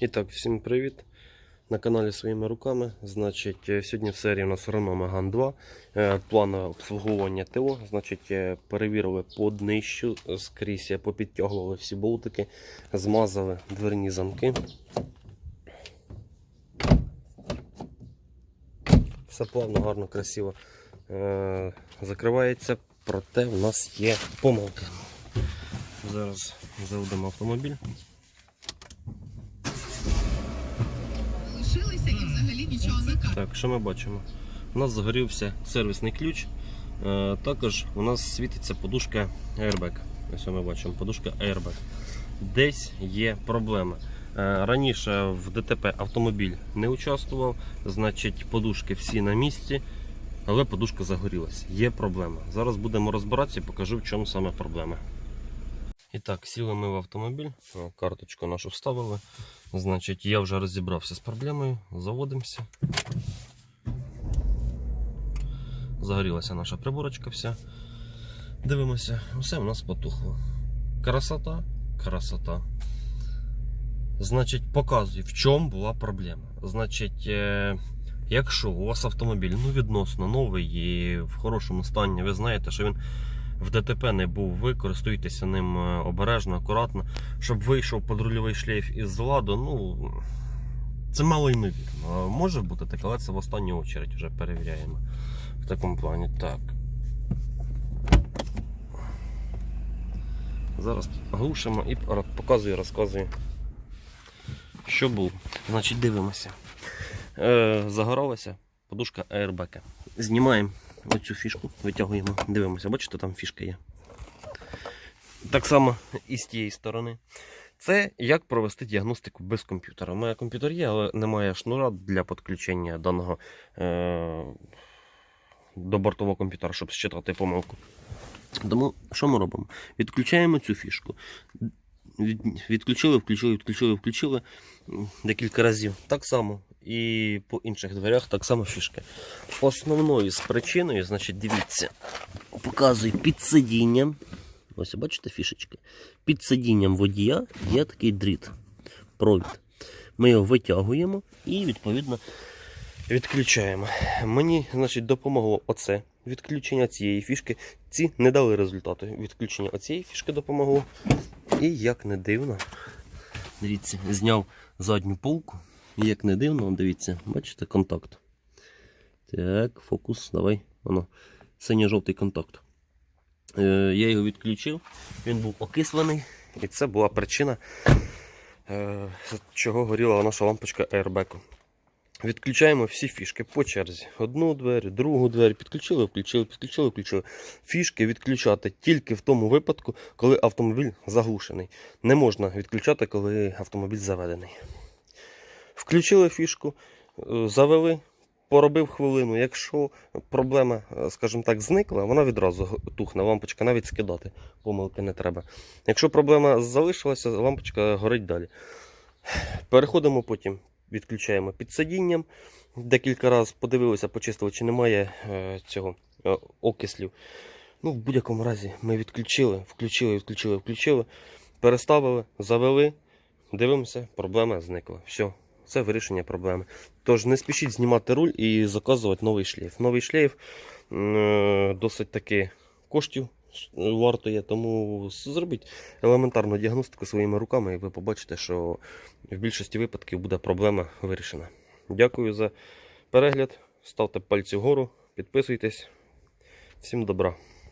І так, всім привіт! На каналі своїми руками. Значить, е, сьогодні в серії у нас Renault Megane 2. Е, Планове обслуговування ТО. Значить, е, перевірили по днищу, скрізь е, попідтягували всі болтики, змазали дверні замки. Все плавно, гарно, красиво закривається, проте в нас є помилки. Зараз заведемо автомобіль. Лишилися і взагалі нічого не кажуть. Так, що ми бачимо? У нас загорівся сервісний ключ. Е, також у нас світиться подушка Airbag. Ось ми бачимо, подушка Airbag. Десь є проблема. Е, раніше в ДТП автомобіль не участвував, значить подушки всі на місці, але подушка загорілася. Є проблема. Зараз будемо розбиратися і покажу, в чому саме проблема. І так, сіли ми в автомобіль, карточку нашу вставили. Значить, я вже розібрався з проблемою. Заводимося. Загорілася наша приборочка вся. Дивимося, все у нас потухло. Красота, красота. Значить, показую, в чому була проблема. Значить, е, якщо у вас автомобіль ну, відносно новий і в хорошому стані, ви знаєте, що він в ДТП не був, ви користуєтеся ним е, обережно, акуратно, щоб вийшов подрульовий шлейф із ладу, ну. Це мало ймовірно. Може бути таке, але це в останню очередь вже перевіряємо. В такому плані. Так. Зараз глушимо і показую, розказую. Що було. Значить, дивимося. Е, загоралася подушка Airbag. Знімаємо оцю фішку, витягуємо, дивимося, бачите, там фішка є. Так само і з тієї сторони. Це як провести діагностику без комп'ютера. У мене комп'ютер є, але немає шнура для підключення даного е- до бортового комп'ютера, щоб считати помилку. Тому що ми робимо? Відключаємо цю фішку. Від, відключили, включили, відключили, включили декілька разів. Так само і по інших дверях так само фішки. Основною з причиною, значить, дивіться, показую під сидінням. Ось бачите фішечки. Під сидінням водія є такий дріт, провід. Ми його витягуємо і відповідно відключаємо. Мені значить, допомогло оце відключення цієї фішки. Ці не дали результату. Відключення оцієї фішки допомогло. І як не дивно, дивіться, зняв задню полку. Як не дивно, дивіться, бачите, контакт. Так, фокус, давай. Воно. Синьо-жовтий контакт. Е, я його відключив, він був окислений, і це була причина, е, чого горіла наша лампочка airbag. Відключаємо всі фішки по черзі. Одну двері, другу двері, підключили, включили, підключили, включили. Фішки відключати тільки в тому випадку, коли автомобіль заглушений. Не можна відключати, коли автомобіль заведений. Включили фішку, е, завели, поробив хвилину. Якщо проблема, е, скажімо так, зникла, вона відразу тухне, лампочка навіть скидати. Помилки не треба. Якщо проблема залишилася, лампочка горить далі. Переходимо потім, відключаємо під сидінням. Декілька разів подивилися, почистили, чи немає е, цього окислів. Ну, в будь-якому разі ми відключили, включили, відключили, включили, переставили, завели, дивимося, проблема зникла. Все, це вирішення проблеми. Тож не спішіть знімати руль і заказувати новий шлейф. Новий шлейф е, досить таки коштів вартує, тому зробіть елементарну діагностику своїми руками, і ви побачите, що в більшості випадків буде проблема вирішена. Дякую за перегляд. Ставте пальці вгору, підписуйтесь. Всім добра.